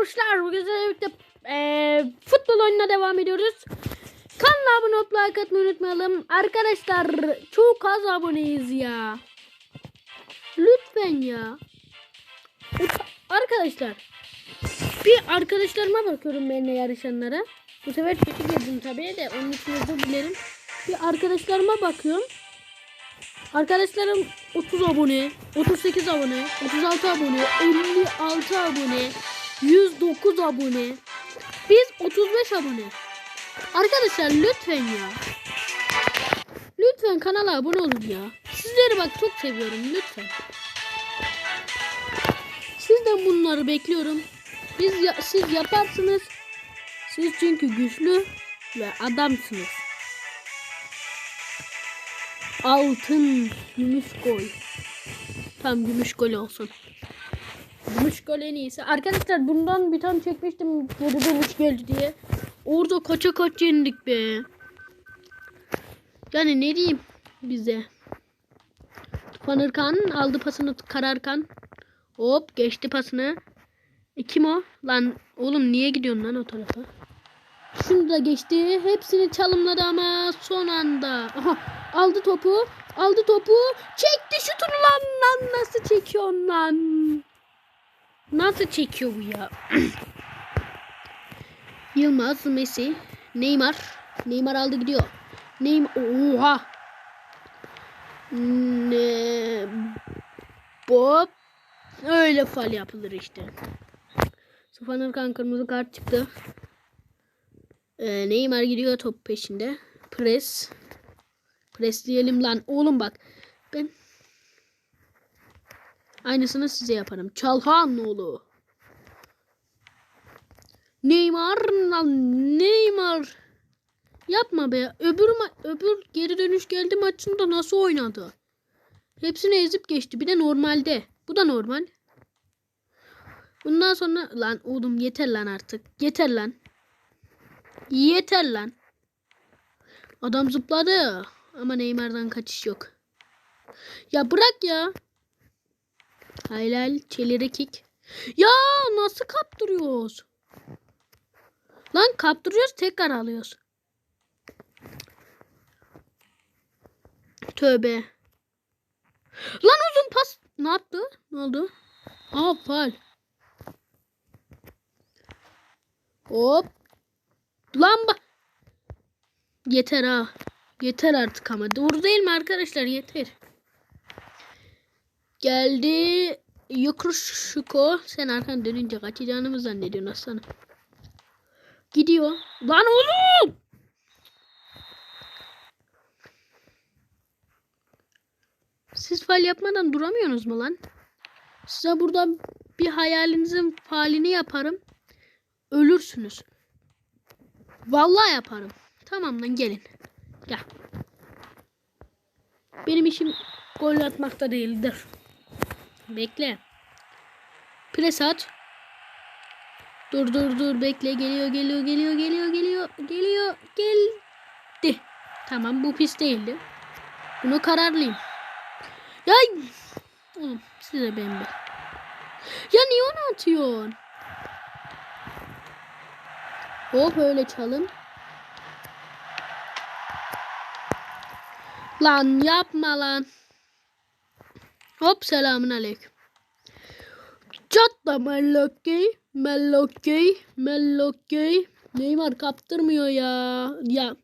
arkadaşlar bugün sizlerle eee, futbol oyununa devam ediyoruz. Kanala abone olup like atmayı unutmayalım. Arkadaşlar çok az aboneyiz ya. Lütfen ya. Arkadaşlar bir arkadaşlarıma bakıyorum benimle yarışanlara. Bu sefer kötü girdim tabii de onun için özür dilerim. Bir arkadaşlarıma bakıyorum. Arkadaşlarım 30 abone, 38 abone, 36 abone, 56 abone, 109 abone. Biz 35 abone. Arkadaşlar lütfen ya. Lütfen kanala abone olun ya. Sizleri bak çok seviyorum lütfen. Sizden bunları bekliyorum. Biz ya- siz yaparsınız. Siz çünkü güçlü ve adamsınız. Altın gümüş gol. Tam gümüş gol olsun. Gümüş gol en iyisi. Arkadaşlar bundan bir tane çekmiştim geri dönüş geldi diye. Orada kaça kaç yendik be. Yani ne diyeyim bize. Tufan Irkan aldı pasını Kararkan. Hop geçti pasını. E, kim o? Lan oğlum niye gidiyorsun lan o tarafa? Şunu da geçti. Hepsini çalımladı ama son anda. Aha, aldı topu. Aldı topu. Çekti şutunu lan. Lan nasıl çekiyorsun lan? Nasıl çekiyor bu ya? Yılmaz, Messi, Neymar. Neymar aldı gidiyor. Neymar. Oha. Ne? Bob. Öyle fal yapılır işte. Safan Erkan kırmızı kart çıktı. Ee, Neymar gidiyor top peşinde. Pres. Presleyelim lan. Oğlum bak. Ben aynısını size yaparım. Çalhanoğlu. Neymar Neymar. Yapma be. Öbür öbür geri dönüş geldi maçında nasıl oynadı? Hepsini ezip geçti. Bir de normalde. Bu da normal. Bundan sonra lan oğlum yeter lan artık. Yeter lan. Yeter lan. Adam zıpladı. Ama Neymar'dan kaçış yok. Ya bırak ya. Helal çelere kick. Ya nasıl kaptırıyoruz? Lan kaptırıyoruz tekrar alıyoruz. Tövbe. Lan uzun pas. Ne yaptı? Ne oldu? Aa faal. Hop. Lan ba- Yeter ha. Yeter artık ama. Doğru değil mi arkadaşlar? Yeter. Geldi. Yokruşuko. Sen arkan dönünce kaçacağını mı zannediyorsun aslanım? Gidiyor. Lan oğlum! Siz fal yapmadan duramıyorsunuz mu lan? Size burada bir hayalinizin falini yaparım. Ölürsünüz. Vallahi yaparım. Tamam lan gelin. Gel. Benim işim gol atmakta değildir. Bekle. Pres at. Dur dur dur bekle geliyor geliyor geliyor geliyor geliyor geliyor geldi. Tamam bu pis değildi. Bunu kararlıyım. Ya size ben be. Ya niye onu atıyorsun? Hop öyle çalın. Lan yapma lan. Hop selamun aleyküm. Çatla Mellokey, Mellokey, Mellokey. Neymar kaptırmıyor ya. Ya.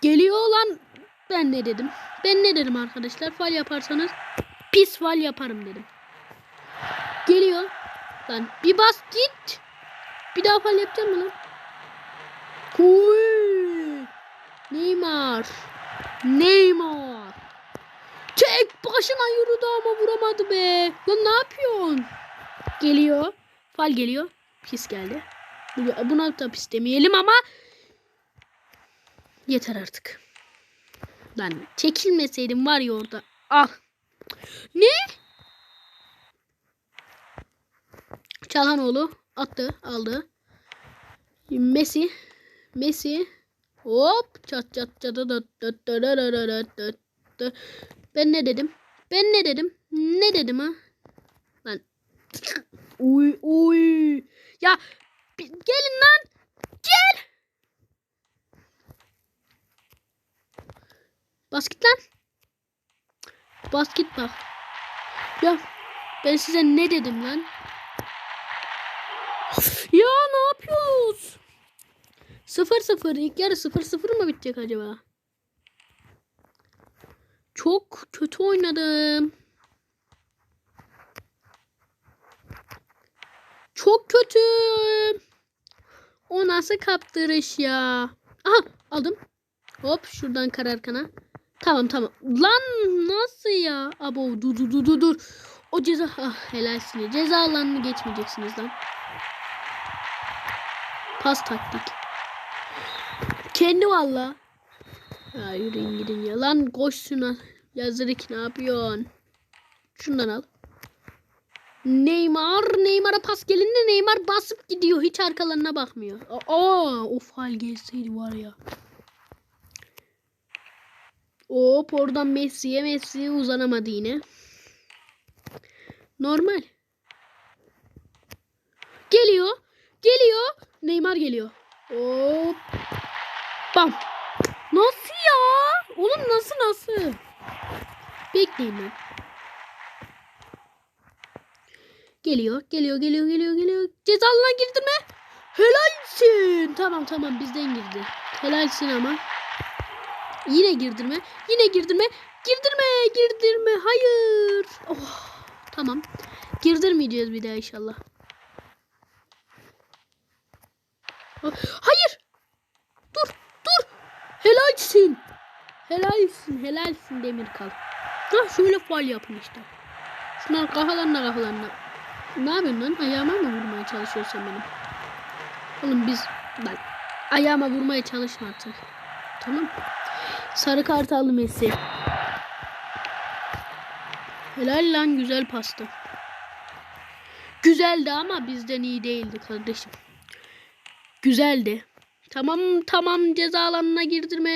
Geliyor lan. Ben ne dedim? Ben ne dedim arkadaşlar? Fal yaparsanız pis fal yaparım dedim. Geliyor. Lan bir bas git. Bir daha fal yapacağım mı lan? Huy. Neymar. Neymar. Tek başına yürüdü ama vuramadı be. Lan ne yapıyorsun? Geliyor. Fal geliyor. Pis geldi. Bu- Buna da pis demeyelim ama yeter artık. Lan çekilmeseydim var ya orada. Ah. Ne? Çalhanoğlu attı, aldı. Messi, Messi. Hop çat çat çat çat çat çat çat çat. Ben ne dedim? Ben ne dedim? Ne dedim ha? Lan Uy uy. Ya gelin lan. Gel. Basket lan. Basket bak. Ya ben size ne dedim lan? Ya ne yapıyoruz? 0-0 ilk yarı 0-0 mı bitecek acaba? Çok kötü oynadım. Çok kötü. O nasıl kaptırış ya? Aha aldım. Hop şuradan karar kana. Tamam tamam. Lan nasıl ya? Abo dur dur dur dur dur. O ceza ah helalsin. Ceza alanını geçmeyeceksiniz lan. Pas taktik. Kendi valla. Ya yürüyün gidin ya. Lan koş Yazırık ne yapıyorsun? Şundan al. Neymar. Neymar'a pas gelince Neymar basıp gidiyor. Hiç arkalarına bakmıyor. Aa, o faal gelseydi var ya. Hop oradan Messi'ye Messi uzanamadı yine. Normal. Geliyor. Geliyor. Neymar geliyor. Hop. Bam. Nasıl ya? Oğlum nasıl nasıl? Bekleyin. Geliyor, geliyor, geliyor, geliyor, geliyor. Ceza alanına girdi mi? Helalsin. Tamam tamam bizden girdi. Helalsin ama. Yine girdirme. Yine girdirme. Girdirme, girdirme. Hayır. Oh, tamam. Girdirmeyeceğiz bir daha inşallah. Hayır. Dur, dur. Helalsin. Helalsin, helalsin Demirkal. Ha şöyle faal yapın işte. Şunlar kafalarına kafalarına. Ne yapıyorsun lan? Ayağıma mı vurmaya çalışıyorsun benim? Oğlum biz bak ayağıma vurmaya çalışma artık. Tamam. Sarı kart aldı Messi. Helal lan güzel pastı. Güzeldi ama bizden iyi değildi kardeşim. Güzeldi. Tamam tamam ceza alanına girdirme.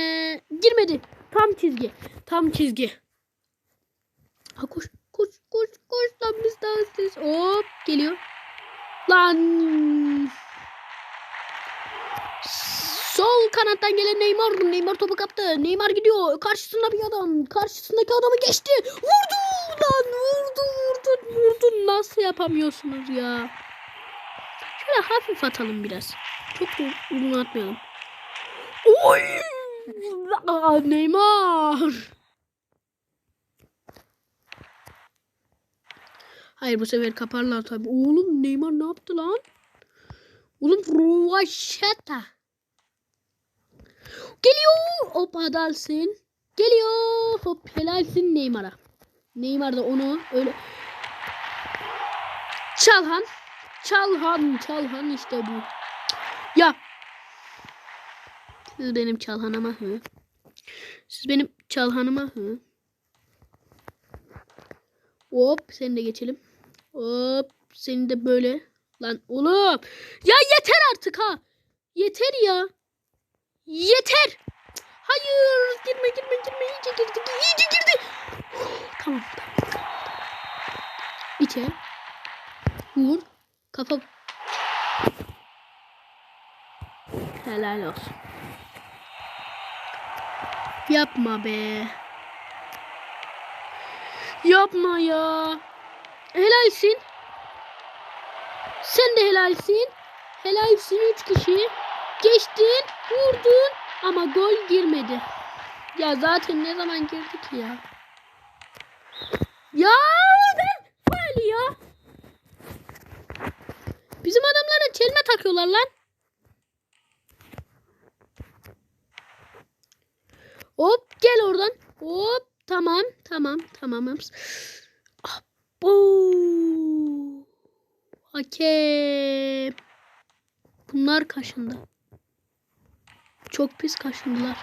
Girmedi. Tam çizgi. Tam çizgi. Ha koş koş koş koş lan biz daha hızlıyız. Hop geliyor. Lan. Sol kanattan gelen Neymar. Neymar topu kaptı. Neymar gidiyor. Karşısında bir adam. Karşısındaki adamı geçti. Vurdu lan. Vurdu vurdu vurdu. Nasıl yapamıyorsunuz ya? Şöyle hafif atalım biraz. Çok uzun atmayalım. Oy! Neymar. Hayır bu sefer kaparlar tabii. Oğlum Neymar ne yaptı lan? Oğlum Rovaşeta. Geliyor. Hop adalsın. Geliyor. Hop helalsin Neymar'a. Neymar da onu öyle. Çalhan. Çalhan. Çalhan işte bu. Ya. Siz benim çalhanıma hı. Siz benim çalhanıma hı. Hop seni de geçelim. Hop seni de böyle. Lan oğlum. Ya yeter artık ha. Yeter ya. Yeter. Hayır girme girme girme iyice girdi iyice girdi. Tamam tamam. İçe. Vur. Kafa. Helal olsun. Yapma be. Yapma ya. Helalsin. Sen de helalsin. Helalsin 3 kişi. Geçtin, vurdun ama gol girmedi. Ya zaten ne zaman girdi ki ya? Ya ben faali ya. Bizim adamlara çelme takıyorlar lan. Hop gel oradan. Hop tamam tamam tamam. Abo. Hakem. Bunlar kaşındı. Çok pis kaşındılar.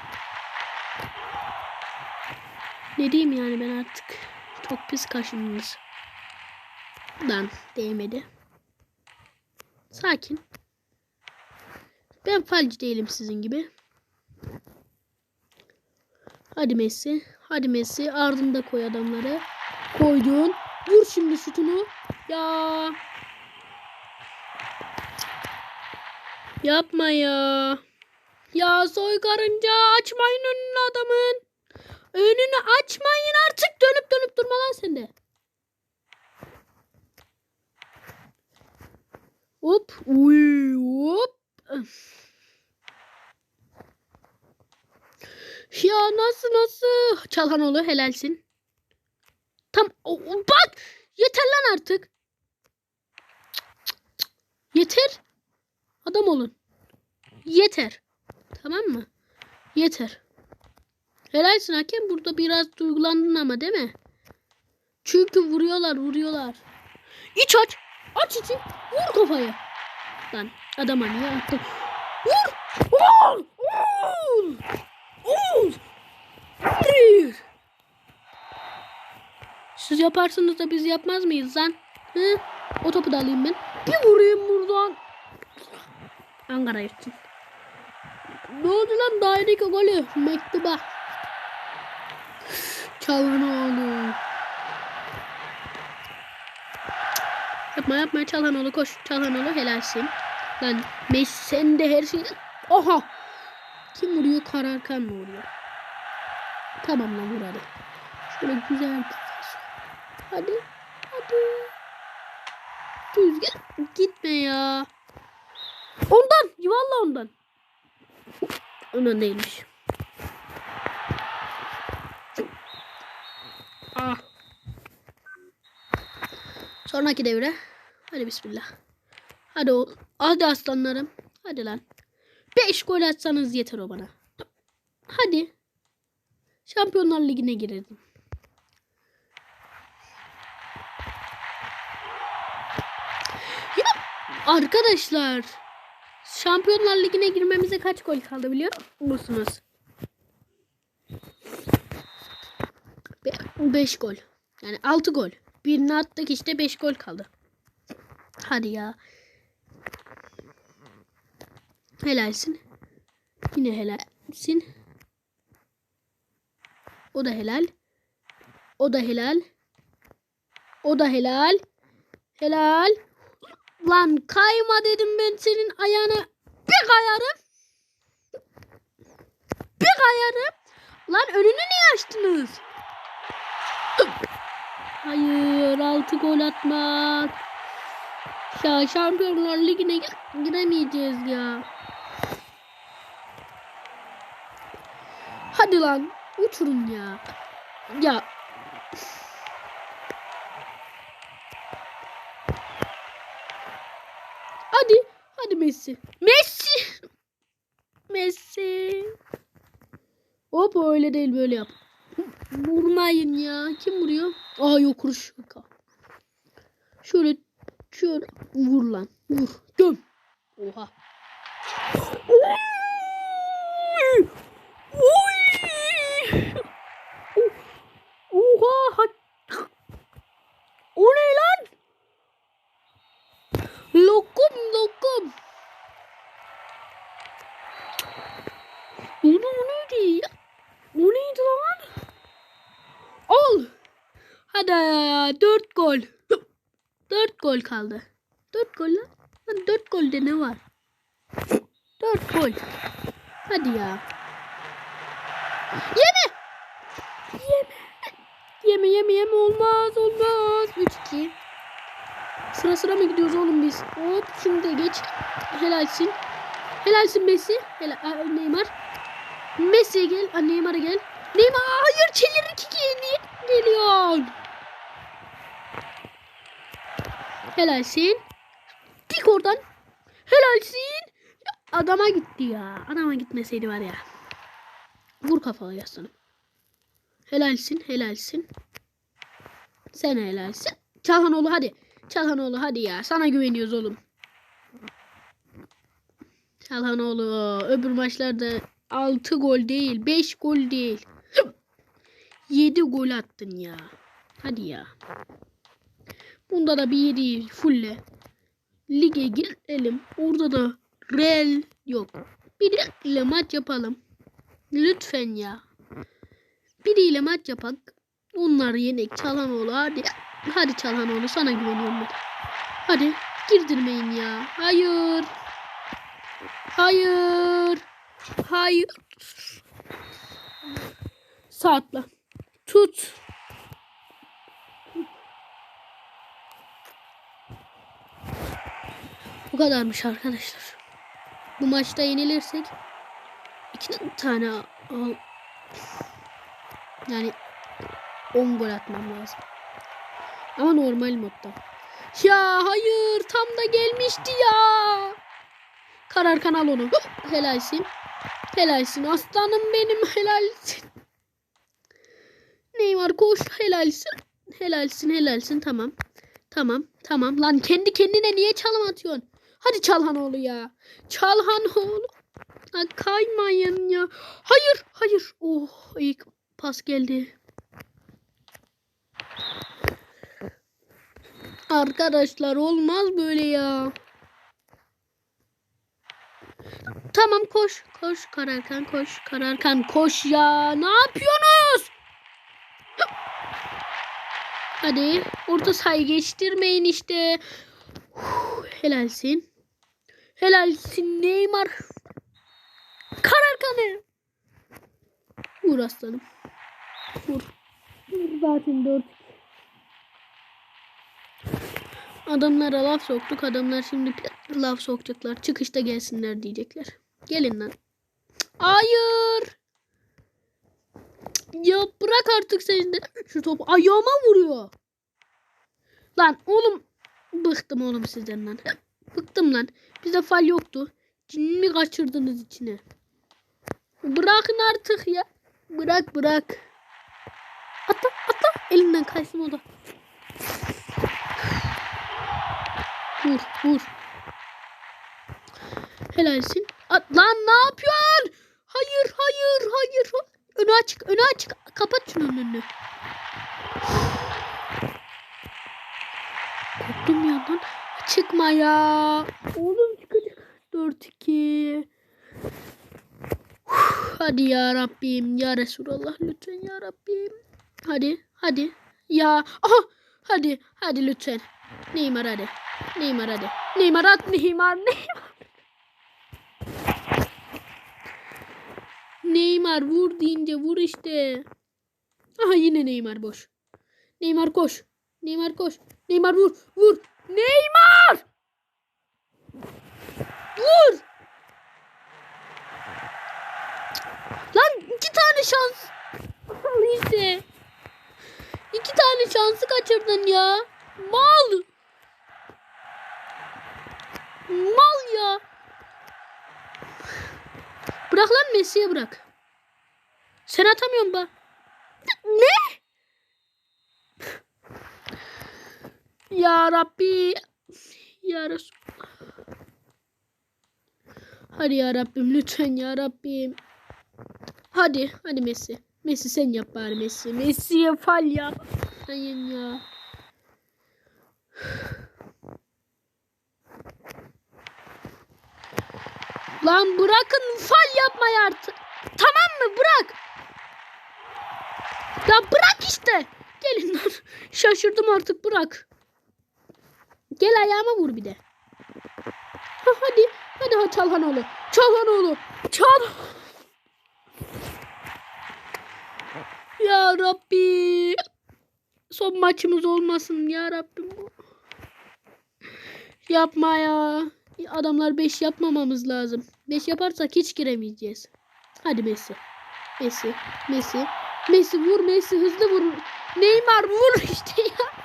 Ne diyeyim yani ben artık. Çok pis kaşındınız. Lan değmedi. Sakin. Ben falcı değilim sizin gibi. Hadi Messi. Hadi Messi. Ardında koy adamları. Koydun. Vur şimdi şutunu. Ya. Yapma ya. Ya soygarınca açmayın önünü adamın. Önünü açmayın artık dönüp dönüp durma lan sen de. Hop. Uy, hop. Ya nasıl nasıl? Çalhanoğlu helalsin. Tam o, bak yeter lan artık. Yeter. Adam olun. Yeter. Tamam mı? Yeter. Helalsin hakem. Burada biraz duygulandın ama değil mi? Çünkü vuruyorlar vuruyorlar. İç aç. Aç içi. Vur kafayı. Lan adama niye attın? Vur. Vur. Vur. Vur. Siz yaparsınız da biz yapmaz mıyız lan? Hı? O topu da alayım ben. Bir vurayım buradan. Ankara için. Ne oldu lan daireki golü? Mektuba. Çalhanoğlu. Yapma yapma Çalhanoğlu koş. Çalhanoğlu helalsin. Lan Messi sen de her şeyi... Oha! Kim vuruyor? Kararkan mı vuruyor? Tamam lan vur hadi. Şöyle güzel. Hadi. Hadi. Düzgün. Gitme ya. Ondan. Vallahi ondan. Ondan değilmiş. Ah. Sonraki devre. Hadi bismillah. Hadi o. Hadi aslanlarım. Hadi lan. 5 gol atsanız yeter o bana. Hadi. Şampiyonlar Ligi'ne girelim. Ya arkadaşlar. Şampiyonlar Ligi'ne girmemize kaç gol kaldı biliyor musunuz? 5 gol. Yani 6 gol. Birini attık işte 5 gol kaldı. Hadi ya. Helalsin. Yine helalsin. O da helal. O da helal. O da helal. Helal. Lan kayma dedim ben senin ayağına. Bir kayarım. Bir kayarım. Lan önünü niye açtınız? Hayır altı gol atmak. Ya Şampiyonlar Ligi'ne gir- giremeyeceğiz ya. Hadi lan uçurun ya. Ya. Hadi. Messi. Messi. Messi. Hop öyle değil böyle yap. Vurmayın ya. Kim vuruyor? Aa yok kuruş. Şöyle şöyle vur lan. Vur. Göm. Oha. Oy! Oy! Oha! ha- O ne lan? Lokum lokum. Onu o neydi ya? O neydi lan? Al. Hadi ya, dört gol. Dört gol kaldı. Dört gol lan. Lan dört golde ne var? Dört gol. Hadi ya. Yeme. Yeme. Yeme yeme yeme olmaz olmaz. 3-2. Sıra sıra mı gidiyoruz oğlum biz? Hop şimdi de geç. Helalsin. Helalsin Messi. Helal Neymar. Messi'ye gel. Aa, Neymar'a gel. Neymar hayır çelir iki niye geliyor? Helalsin. Dik oradan. Helalsin. Adama gitti ya. Adama gitmeseydi var ya. Vur kafaya yaslanım. Helalsin, helalsin. Sen helalsin. Çalhanoğlu hadi. Çalhanoğlu hadi ya. Sana güveniyoruz oğlum. Çalhanoğlu öbür maçlarda 6 gol değil, 5 gol değil. 7 gol attın ya. Hadi ya. Bunda da bir 7 fulle. Lige girelim. Orada da Real yok. Biriyle maç yapalım. Lütfen ya. Biriyle maç yapak. Onlar yenek Çalhanoğlu hadi. Hadi Çalhanoğlu sana güveniyorum ben. Hadi girdirmeyin ya. Hayır. Hayır. Hayır. Saatla. Tut. Bu kadarmış arkadaşlar. Bu maçta yenilirsek iki tane yani 10 gol atmam lazım. Ama normal modda. Ya hayır tam da gelmişti ya. Karar kanal onu. Helalsin. Helalsin aslanım benim helalsin. Neymar koş helalsin. Helalsin helalsin tamam. Tamam tamam lan kendi kendine niye çalım atıyorsun? Hadi Çalhanoğlu ya. Çalhanoğlu. Lan kaymayın ya. Hayır hayır. Oh ilk pas geldi. Arkadaşlar olmaz böyle ya. Tamam koş. Koş Kararkan koş. Kararkan koş ya. Ne yapıyorsunuz? Hadi. Orta sayı geçtirmeyin işte. Uf, helalsin. Helalsin Neymar. Kararkan'ı. Vur aslanım. Vur. Vur zaten dört. Adamlara laf soktuk. Adamlar şimdi laf sokacaklar. Çıkışta gelsinler diyecekler. Gelin lan. Hayır. Ya bırak artık sen de. Şu top ayağıma vuruyor. Lan oğlum. Bıktım oğlum sizden lan. Bıktım lan. Bizde fal yoktu. Cin mi kaçırdınız içine? Bırakın artık ya. Bırak bırak. Atla atla. Elinden kaysın o da. Vur vur. Helalsin. At, lan ne yapıyorsun? Hayır hayır hayır. Önü açık önü açık. Kapat şunun önünü. Korktum ya lan. Çıkma ya. Oğlum çıkacak. 4-2. Hadi ya Rabbim. Ya Resulallah lütfen ya Rabbim. Hadi hadi. Ya. Aha. Hadi hadi lütfen. Neymar hadi. Neymar hadi. Neymar at Neymar. Neymar. Neymar vur deyince vur işte. Aha yine Neymar boş. Neymar koş. Neymar koş. Neymar vur. Vur. Neymar! Vur! Lan iki tane şans. İşte. İki tane şansı kaçırdın ya. Mal. Mal ya. Bırak lan Messi'ye bırak. Sen atamıyorsun bak. Ne? Ya Rabbi. Ya Resul. Hadi ya Rabbim lütfen ya Rabbim. Hadi hadi Messi. Messi sen yap bari Messi. Messi'ye fal yap. Hayır ya. Lan bırakın fal yapmayı artık. Tamam mı bırak. Ya bırak işte. Gelin lan. Şaşırdım artık bırak. Gel ayağıma vur bir de. Ha, hadi. Hadi ha Çalhanoğlu. Çalhanoğlu. Çal. Ya Rabbi. Son maçımız olmasın ya Rabbim. Yapma ya. Adamlar 5 yapmamamız lazım. 5 yaparsak hiç giremeyeceğiz. Hadi Messi. Messi. Messi. Messi vur Messi hızlı vur. Neymar vur işte ya.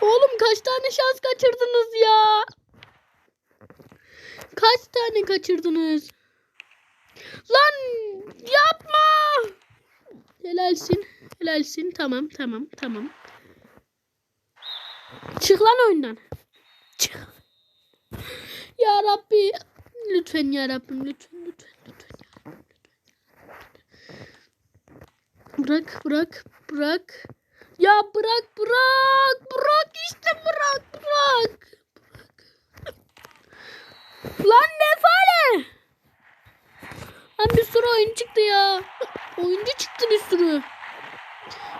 Oğlum kaç tane şans kaçırdınız ya? Kaç tane kaçırdınız? Lan yapma. Helalsin. Helalsin. Tamam tamam tamam. Çık lan oyundan. Çık. Ya Rabbi. Lütfen ya Rabbim lütfen lütfen lütfen. Bırak bırak bırak. Ya bırak bırak bırak işte bırak bırak. bırak. Lan ne fare? Lan bir sürü oyun çıktı ya. Oyuncu çıktı bir sürü.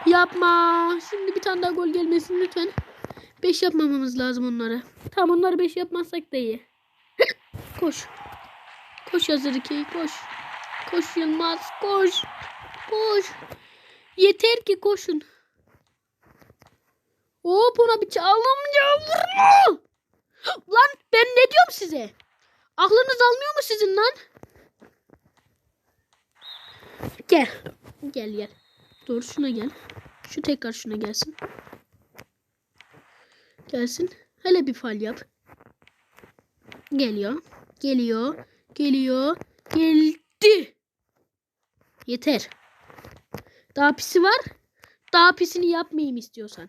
Yapma. Şimdi bir tane daha gol gelmesin lütfen. 5 yapmamamız lazım onlara. Tamam onları 5 yapmazsak da iyi. Koş. Koş hazır iki. Koş. Koş Yılmaz. Koş. Koş. Yeter ki koşun. Hop ona bir çalımca vurma. Lan ben ne diyorum size? Aklınız almıyor mu sizin lan? Gel. Gel gel. Dur şuna gel. Şu tekrar şuna gelsin. Gelsin. Hele bir fal yap. Geliyor. Geliyor. Geliyor. Geldi. Yeter. Daha pisi var. Daha pisini yapmayayım istiyorsan.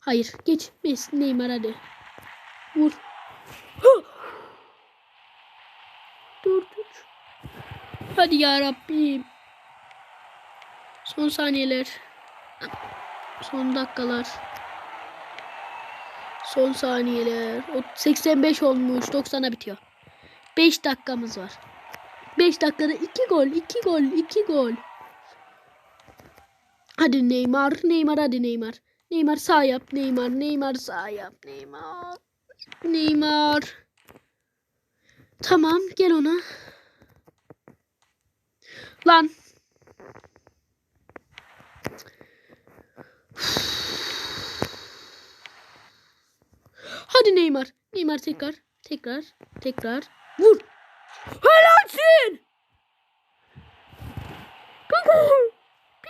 Hayır. Geç. Mes Neymar hadi. Vur. Dur dur. Hadi ya Rabbim. Son saniyeler. Son dakikalar. Son saniyeler. O 85 olmuş. 90'a bitiyor. 5 dakikamız var. 5 dakikada 2 gol, 2 gol, 2 gol. Hadi Neymar, Neymar hadi Neymar. Neymar sağ yap, Neymar, Neymar sağ yap, Neymar. Neymar. Tamam, gel ona. Lan. Hadi Neymar. Neymar tekrar. Tekrar. Tekrar. Vur. Helalsin.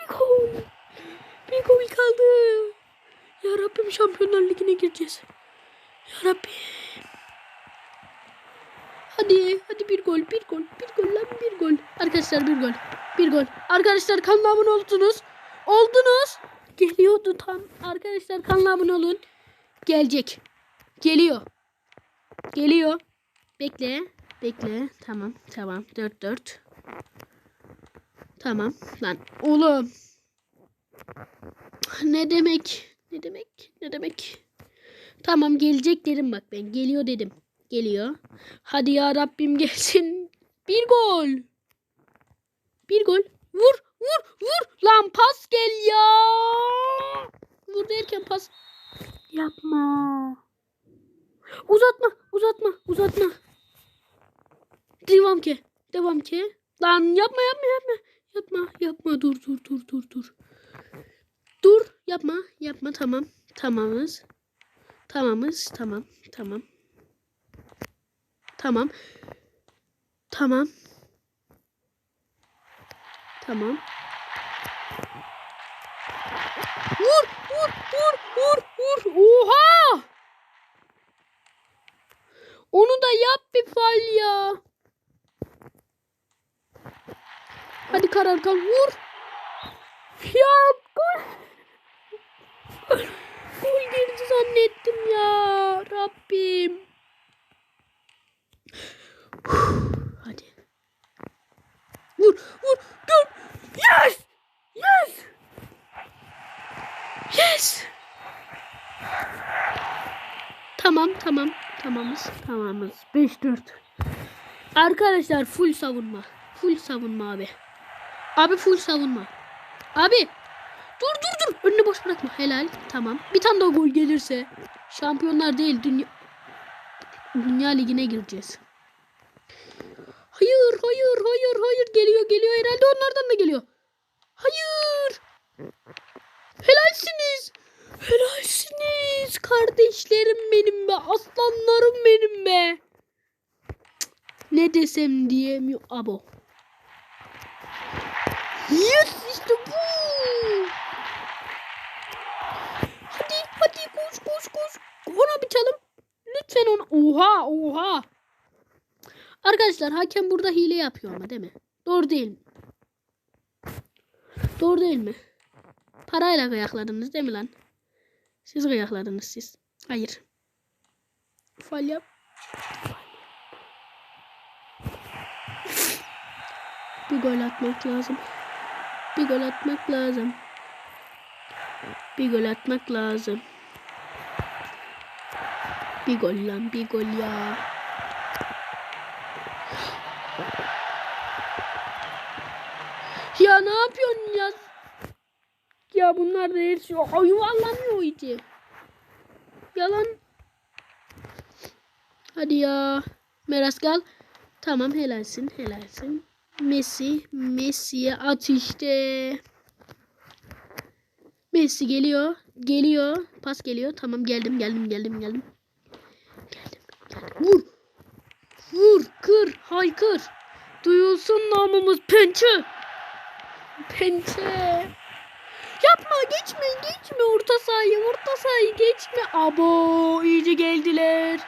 Gol. Bir gol kaldı. Ya Rabbim Şampiyonlar Ligi'ne gireceğiz. Ya Rabbim. Hadi. Hadi bir gol. Bir gol. Bir gol lan bir gol. Arkadaşlar bir gol. Bir gol. Arkadaşlar kanala abone oldunuz. Oldunuz. Geliyordu tam. Arkadaşlar kanala abone olun. Gelecek. Geliyor. Geliyor. Bekle. Bekle. Tamam. Tamam. 4 4. Tamam. Lan oğlum. Ne demek? Ne demek? Ne demek? Tamam gelecek dedim bak ben. Geliyor dedim. Geliyor. Hadi ya Rabbim gelsin. Bir gol. Bir gol. Vur. Vur. Vur. Lan pas gel ya. Vur derken pas. Yapma. Uzatma, uzatma, uzatma. Devam ki, devam ki. Lan yapma, yapma, yapma. Yapma, yapma. Dur, dur, dur, dur, dur. Dur, yapma, yapma. Tamam, tamamız. Tamamız, tamam, tamam. Tamam. Tamam. Tamam. Vur, vur, vur, vur, vur. Oha! Onu da yap bir fal ya. Hadi karar kal vur. Ya gol. Gol girdi zannettim ya. Rabbim. Hadi. Vur vur dur. Yes. Yes. Yes. Tamam tamam. Tamamız. Tamamız. 5-4. Arkadaşlar full savunma. Full savunma abi. Abi full savunma. Abi. Dur dur dur. Önünü boş bırakma. Helal. Tamam. Bir tane daha gol gelirse. Şampiyonlar değil. Dünya, dünya ligine gireceğiz. Hayır hayır hayır hayır. Geliyor geliyor. Herhalde onlardan da geliyor. Hayır. Helalsiniz. Helalsiniz kardeşlerim benim be. Aslanlarım benim be. Ne desem diyemiyor. Abo. Yes işte bu. Hadi hadi koş koş koş. Ona bir çalım. Lütfen ona. Oha oha. Arkadaşlar hakem burada hile yapıyor ama değil mi? Doğru değil mi? Doğru değil mi? Parayla kıyakladınız değil mi lan? Siz kıyakladınız siz. Hayır. Fal yap. Bir gol atmak lazım. Bir gol atmak lazım. Bir gol atmak lazım. Bir gol lan bir gol ya. Ya ne yapıyorsun ya? Ya bunlar da yarışıyor. Ay, yuvarlanıyor iyice. Yalan. Hadi ya. Meraskal. Tamam helalsin helalsin. Messi. Messi'ye at işte. Messi geliyor. Geliyor. Pas geliyor. Tamam geldim geldim geldim geldim. Geldim geldim. Vur. Vur. Kır. Haykır. Duyulsun namımız pençe. Pençe. Yapma geçme geçme orta sahayı orta sahayı geçme. Abo iyice geldiler.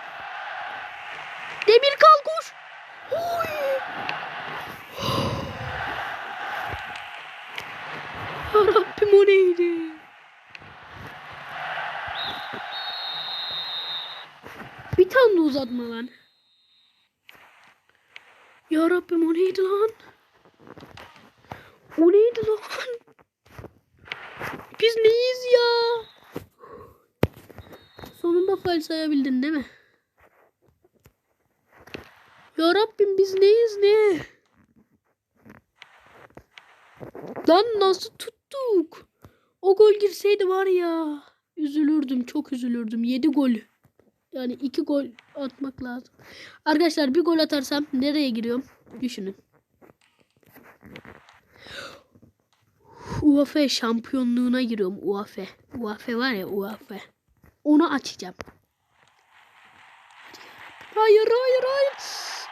Demir kal koş. Oy. Rabbim o neydi? Bir tane de uzatma lan. Ya Rabbim o neydi lan? O neydi lan? Biz neyiz ya? Sonunda fal sayabildin değil mi? Ya Rabbim biz neyiz ne? Lan nasıl tuttuk? O gol girseydi var ya. Üzülürdüm çok üzülürdüm. 7 gol. Yani 2 gol atmak lazım. Arkadaşlar bir gol atarsam nereye giriyorum? Düşünün. UEFA şampiyonluğuna giriyorum UEFA. UEFA var ya UEFA. Onu açacağım. Hayır hayır hayır.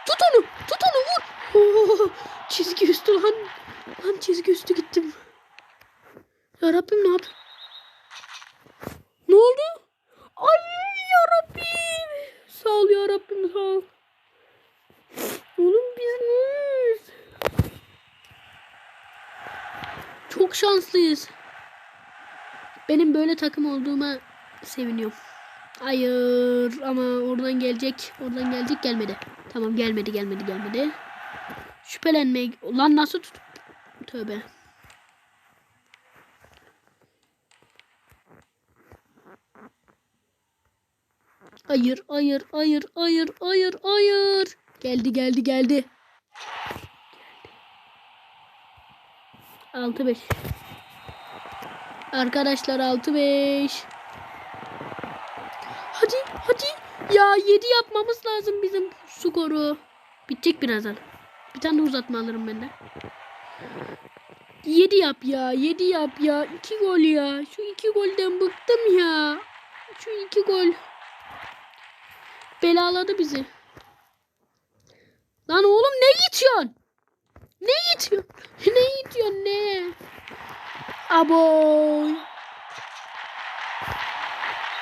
Tut onu. Tut onu vur. Oo, çizgi üstü lan. Lan çizgi üstü gittim. Ya Rabbim ne yap? Ne oldu? Ay ya Rabbim. Sağ ol ya Rabbim sağ ol. Oğlum biz neyiz? Çok şanslıyız. Benim böyle takım olduğuma seviniyorum. Hayır ama oradan gelecek. Oradan gelecek gelmedi. Tamam gelmedi gelmedi gelmedi. Şüphelenmek. Lan nasıl tut? Tövbe. Hayır hayır hayır hayır hayır hayır. Geldi geldi geldi. 6-5. Arkadaşlar 6-5. Hadi hadi. Ya 7 yapmamız lazım bizim skoru. Bitecek birazdan. Bir tane de uzatma alırım ben de. 7 yap ya. 7 yap ya. 2 gol ya. Şu 2 golden bıktım ya. Şu 2 gol. Belaladı bizi. Lan oğlum ne itiyorsun? Ne itiyorsun? Ne itiyorsun ne? Aboy.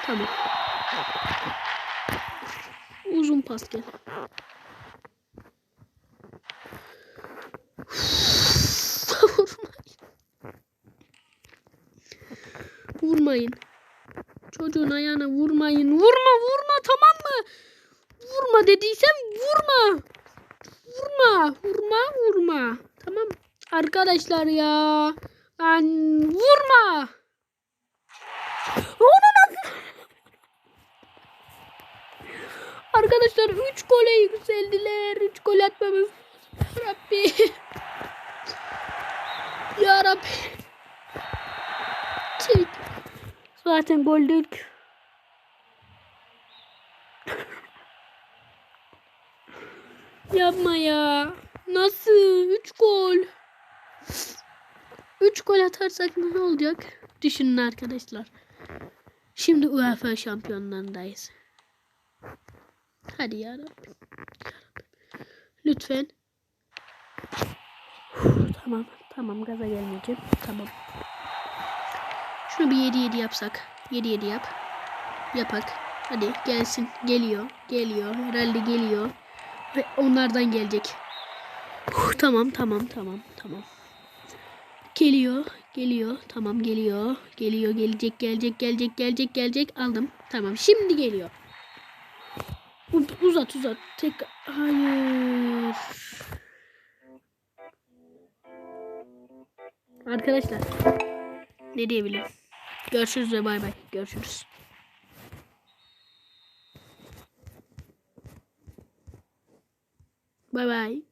Tamam. Uzun pas gel. Vurmayın. Vurmayın. Çocuğun ayağına vurmayın. Vurma vurma tamam mı? Vurma dediysem vurma. Vurma. Vurma vurma. Tamam. Arkadaşlar ya. Lan vurma. Onu? Arkadaşlar 3 gole yükseldiler. 3 gol atmamız. Rabbi. Ya Rabbi. Çek. Zaten gol değil ki. Yapma ya. Nasıl? 3 gol. 3 gol atarsak ne olacak? Düşünün arkadaşlar. Şimdi UEFA şampiyonlarındayız. Hadi ya Rabbim. Ya Rabbim. Lütfen. tamam. Tamam gaza gelmeyeceğim. Tamam. Şunu bir 7-7 yapsak. 7-7 yap. Yapak. Hadi gelsin. Geliyor. Geliyor. Herhalde geliyor. Ve onlardan gelecek. Huh, tamam tamam tamam tamam. Geliyor. Geliyor. Tamam geliyor. Geliyor gelecek gelecek gelecek gelecek gelecek. Aldım. Tamam şimdi geliyor. U- Uzat uzat. Tek hayır. Arkadaşlar ne diyebilirim? Görüşürüz ve bay bay. Görüşürüz. Bay bay.